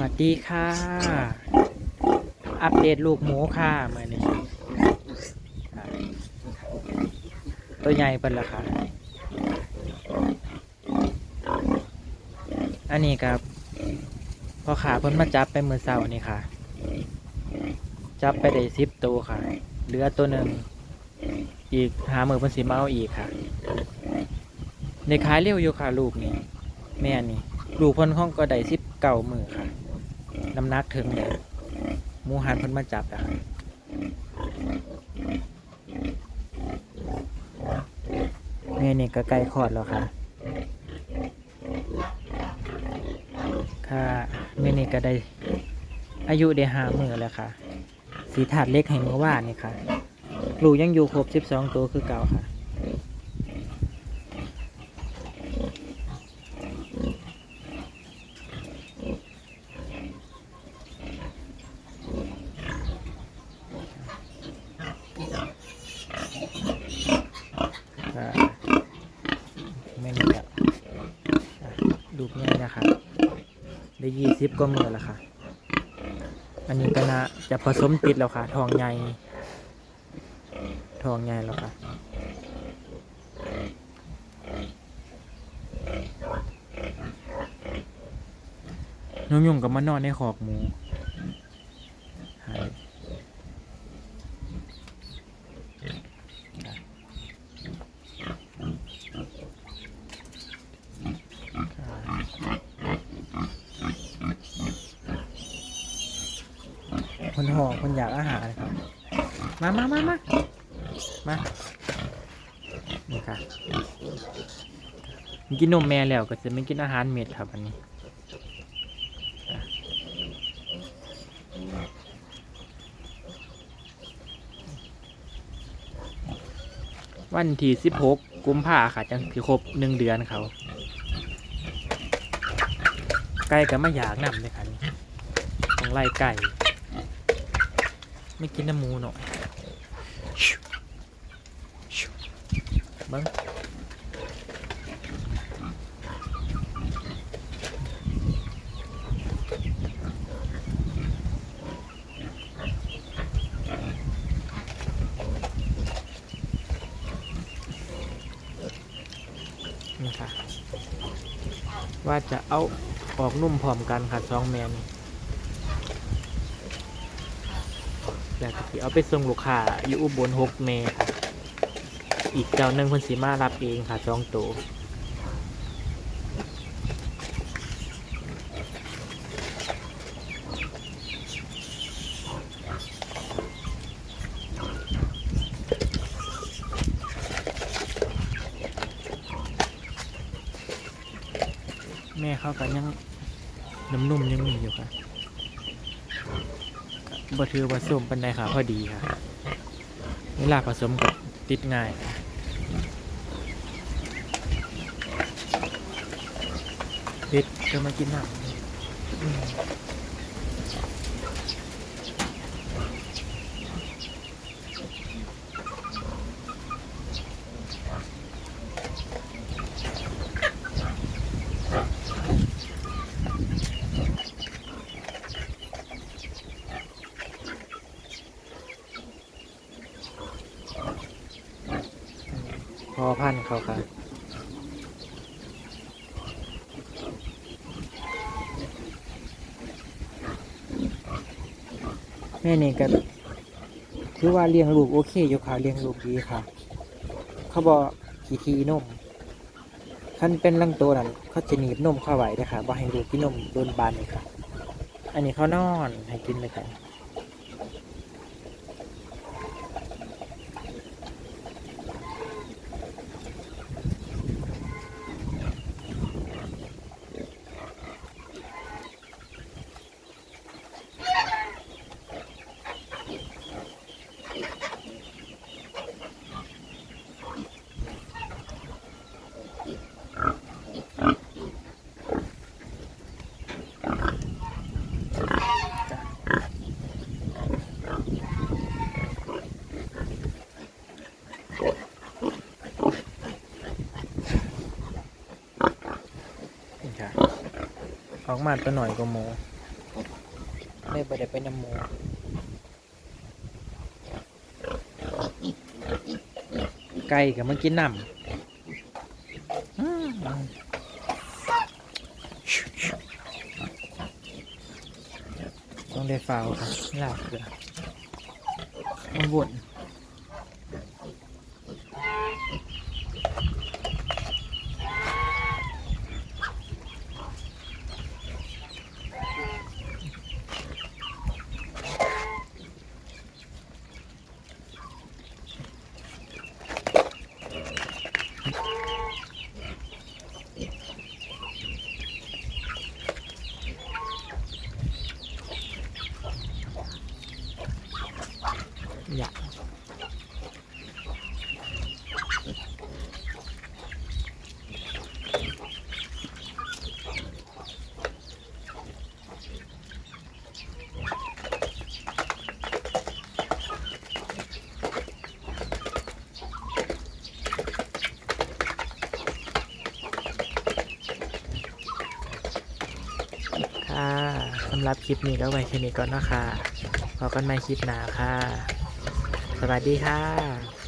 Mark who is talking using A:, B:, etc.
A: วัสดีค่ะ อัปเดตลูกหมูค่ะเมื่อนี้ตัวใหญ่เป็นละค่ะ อันนี้ครับพอขาเพิ่นมาจับไปมือเสาร์นี่ค่ะ จับไปได้สิบตัวค่ะ เหลือตัวหนึ่ง อีกหามือเพิ่นสิมาเอาอีกค่ะในขายเร็วอยู่ค่ะลูกนี่แม่นี่ลูกเพิ่นห้องก็ได้สิบเก่ามือค่ะ น้ำหนักถึงเลยหมูหันเพิ่นมาจับอะค่ะแม่นี่ก็ใกล้คลอดแล้วค่ะ ค่ะแม่นี่ก็ได้อายุได้หามือแล้วค่ะ สีถาดเล็กให้เมื่อวานนี่ค่ะ ลูกยังอยู่ครบสิบสองตัวคือเก่าค่ะ อ่าไม่มีแบบดูง่ายนะครับ ได้ ยี่สิบก็มือแล้วค่ะ อันนี้ก็นะจะผสมติดแล้วค่ะ ทองใหญ่ ทองใหญ่แล้วค่ะน้องยงกับมานอนในขอกหมู คนหอกคนอยากอาหารครับ มามามามามานี่ค่ะกินนมแม่แล้วก็จะไม่กินอาหารเม็ดครับอันนี้วันที่สิบหกกุมภาค่ะจังคือครบหนึ่งเดือนเขาไก่ก็ไม่อยากนำเลยค่ะนี่ต้องไล่ไก่ ไม่กินน้ำมูหน่อยบิ้งนี่ค่ะ ว่าจะเอาออกนุ่มพร้อมกันค่ะสองแมน อยากจะเอาไปส่งลูกค้าอยู่อุบลหกเมค่ะอีกเจ้าหนึ่งคนสีมารับเองค่ะจองตัวแม่เขากันยังน้ำนุ่มยังมีอยู่ค่ะ บ่ถือว่าส้มปันไดค่ะพอดีค่ะเวลาผสมกับติดง่ายค่ะเด็ดจะมากินหนัก อพอพันธุ์เขาค่ะแม่นี่ก็ถือว่าเลี้ยงลูกโอเคอยู่ค่ะเลี้ยงลูกดีค่ะ เขาบอกขี่ทีนมคันเป็นลังโตนั่นเขาจะหนีบนมเข้าไว้ด้อค่ะบ่ให้ลูกกินนมโดนบานเลยค่ะ อันนี้เขานอนให้กินเลยค่ะ นี่ค่ะ ออกมาตัวหน่อยก็โม
B: โอ้
A: เลยบ่ได้ไปน้ำหมูไก่กับมันกินน้ำอืมต้องได้ฟาวค่ะลากเกลือมันวน อยากค่ะสำหรับคลิปนี้ก็ไว้แค่นี้ก่อนนะคะพบกันใหม่คลิปหน้าค่ะ สวัสดีค่ะ